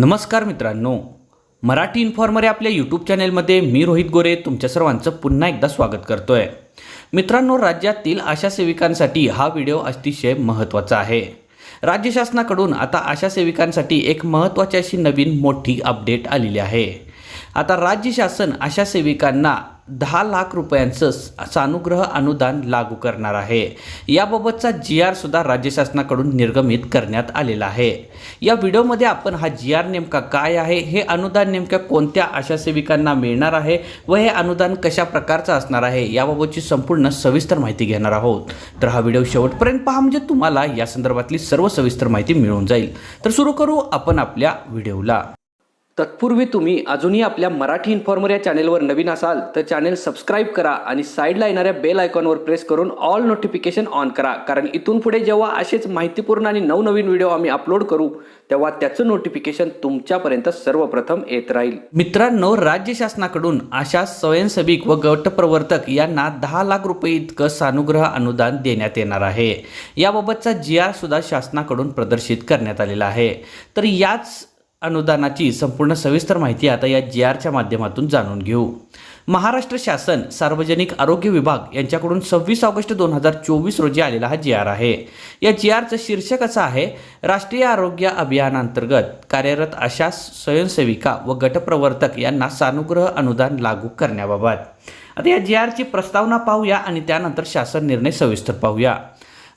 नमस्कार मित्रांनो. मराठी इन्फॉर्मर या आपल्या यूट्यूब चॅनेलमध्ये मी रोहित गोरे तुमच्या सर्वांचं पुन्हा एकदा स्वागत करतो आहे मित्रांनो राज्यातील आशा सेविकांसाठी हा व्हिडिओ अतिशय महत्त्वाचा आहे. राज्य शासनाकडून आता आशा सेविकांसाठी एक महत्त्वाची अशी नवीन मोठी अपडेट आलेली आहे. आता राज्य शासन अशा सेविकांना दहा लाख रुपयांचं सानुग्रह अनुदान लागू करणार आहे. याबाबतचा जी आर सुद्धा राज्य शासनाकडून निर्गमित करण्यात आलेला आहे. या व्हिडिओमध्ये आपण हा जी आर नेमका काय आहे हे अनुदान नेमक्या कोणत्या आशा सेविकांना मिळणार आहे व हे अनुदान कशा प्रकारचं असणार आहे याबाबतची संपूर्ण सविस्तर माहिती घेणार आहोत. तर हा व्हिडिओ शेवटपर्यंत पहा म्हणजे तुम्हाला या संदर्भातली सर्व सविस्तर माहिती मिळून जाईल. तर सुरू करू आपण आपल्या व्हिडिओला. तत्पूर्वी तुम्ही अजूनही आपल्या मराठी इन्फॉर्मर या चॅनेलवर नवीन असाल तर चॅनेल सबस्क्राईब करा आणि साईडला येणाऱ्या बेल आयकॉनवर प्रेस करून ऑल नोटिफिकेशन ऑन करा. कारण इथून पुढे जेव्हा असेच माहितीपूर्ण आणि नवनवीन व्हिडिओ आम्ही अपलोड करू तेव्हा त्याचं नोटिफिकेशन तुमच्यापर्यंत सर्वप्रथम येत राहील. मित्रांनो राज्य शासनाकडून अशा स्वयंसेविक व गटप्रवर्तक यांना दहा लाख रुपये इतकं सानुग्रह अनुदान देण्यात येणार आहे. याबाबतचा जी आर सुद्धा शासनाकडून प्रदर्शित करण्यात आलेला आहे. तर याच अनुदानाची संपूर्ण सविस्तर माहिती आता या जी आरच्या माध्यमातून जाणून घेऊ. महाराष्ट्र शासन सार्वजनिक आरोग्य विभाग यांच्याकडून सव्वीस ऑगस्ट दोन हजार चोवीस रोजी आलेला हा जी आर आहे. या जी आरचं शीर्षक असं आहे राष्ट्रीय आरोग्य अभियानांतर्गत कार्यरत अशा स्वयंसेविका व गटप्रवर्तक यांना सानुग्रह अनुदान लागू करण्याबाबत. आता या जी आरची प्रस्तावना पाहूया आणि त्यानंतर शासन निर्णय सविस्तर पाहूया.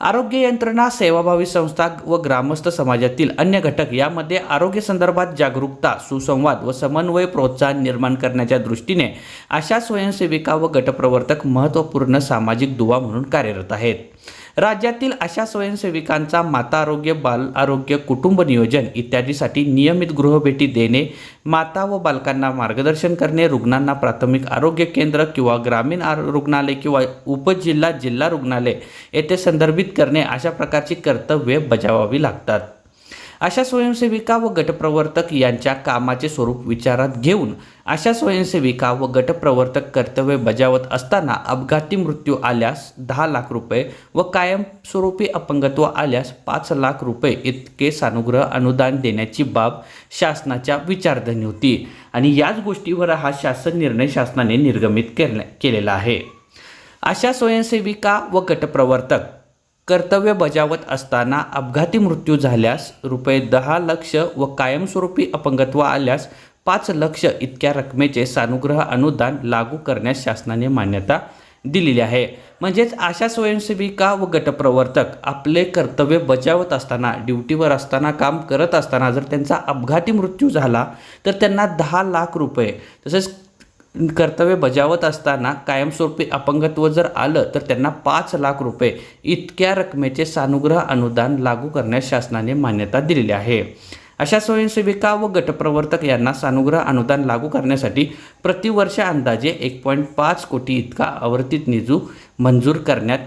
आरोग्य यंत्रणा सेवाभावी संस्था व ग्रामस्थ समाजातील अन्य घटक यामध्ये आरोग्य संदर्भात जागरूकता सुसंवाद व समन्वय प्रोत्साहन निर्माण करण्याच्या दृष्टीने अशा स्वयंसेविका व गटप्रवर्तक महत्त्वपूर्ण सामाजिक दुवा म्हणून कार्यरत आहेत. राज्यातील अशा स्वयंसेविकांचा माता आरोग्य बाल आरोग्य कुटुंब नियोजन इत्यादीसाठी नियमित गृहभेटी देणे माता व बालकांना मार्गदर्शन करणे रुग्णांना प्राथमिक आरोग्य केंद्र किंवा ग्रामीण रुग्णालय किंवा उपजिल्हा जिल्हा रुग्णालय येथे संदर्भित करणे अशा प्रकारची कर्तव्ये बजावावी लागतात. अशा स्वयंसेविका व गटप्रवर्तक यांच्या कामाचे स्वरूप विचारात घेऊन अशा स्वयंसेविका व गटप्रवर्तक कर्तव्य बजावत असताना अपघाती मृत्यू आल्यास दहा लाख रुपये व कायमस्वरूपी अपंगत्व आल्यास पाच लाख रुपये इतके सानुग्रह अनुदान देण्याची बाब शासनाच्या विचारधनी होती. आणि याच गोष्टीवर हा शासन निर्णय शासनाने निर्गमित केले केलेला आहे. अशा स्वयंसेविका व गटप्रवर्तक कर्तव्य बजावत असताना अपघाती मृत्यू झाल्यास रुपये दहा लक्ष व कायमस्वरूपी अपंगत्व आल्यास पाच लक्ष इतक्या रकमेचे सानुग्रह अनुदान लागू करण्यास शासनाने मान्यता दिलेली आहे. म्हणजेच अशा स्वयंसेविका व गटप्रवर्तक आपले कर्तव्य बजावत असताना ड्युटीवर असताना काम करत असताना जर त्यांचा अपघाती मृत्यू झाला तर त्यांना दहा लाख रुपये तसेच कर्तव्य बजावत असताना कायमस्वरूपी अपंगत्व जर आलं तर त्यांना पाच लाख रुपये इतक्या रकमेचे सानुग्रह अनुदान लागू करण्यास शासनाने मान्यता दिलेली आहे. अशा स्वयंसेविका व गटप्रवर्तक यांना सानुग्रह अनुदान लागू करण्यासाठी प्रतिवर्ष अंदाजे एक पॉईंट पाच कोटी इतका आवर्तित निजू मंजूर करण्यात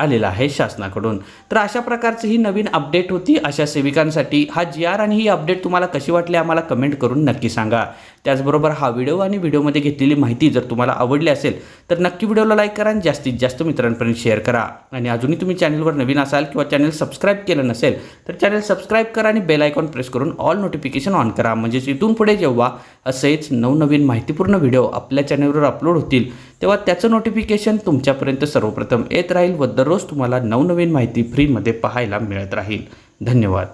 आलेला आहे शासनाकडून. तर अशा प्रकारची ही नवीन अपडेट होती. अशा सेविकांसाठी हा जी आर आणि ही अपडेट तुम्हाला कशी वाटली आम्हाला कमेंट करून नक्की सांगा. त्याचबरोबर हा व्हिडिओ आणि व्हिडिओमध्ये घेतलेली माहिती जर तुम्हाला आवडली असेल तर नक्की व्हिडिओला लाईक करा आणि जास्तीत जास्त मित्रांपर्यंत शेअर करा. आणि अजूनही तुम्ही चॅनलवर नवीन असाल किंवा चॅनल सबस्क्राईब केलं नसेल तर चॅनल सबस्क्राईब करा आणि बेल आयकॉन प्रेस करून ऑल नोटिफिकेशन ऑन करा. म्हणजेच इथून पुढे जेव्हा असेच नवनवीन माहितीपूर्ण व्हिडिओ आपल्या चॅनलवर अपलोड होतील तेव्हा त्याचं नोटिफिकेशन तुमच्यापर्यंत सर्वप्रथम येत राहील व दररोज तुम्हाला नवनवीन माहिती फ्रीमध्ये पाहायला मिळत राहील. धन्यवाद.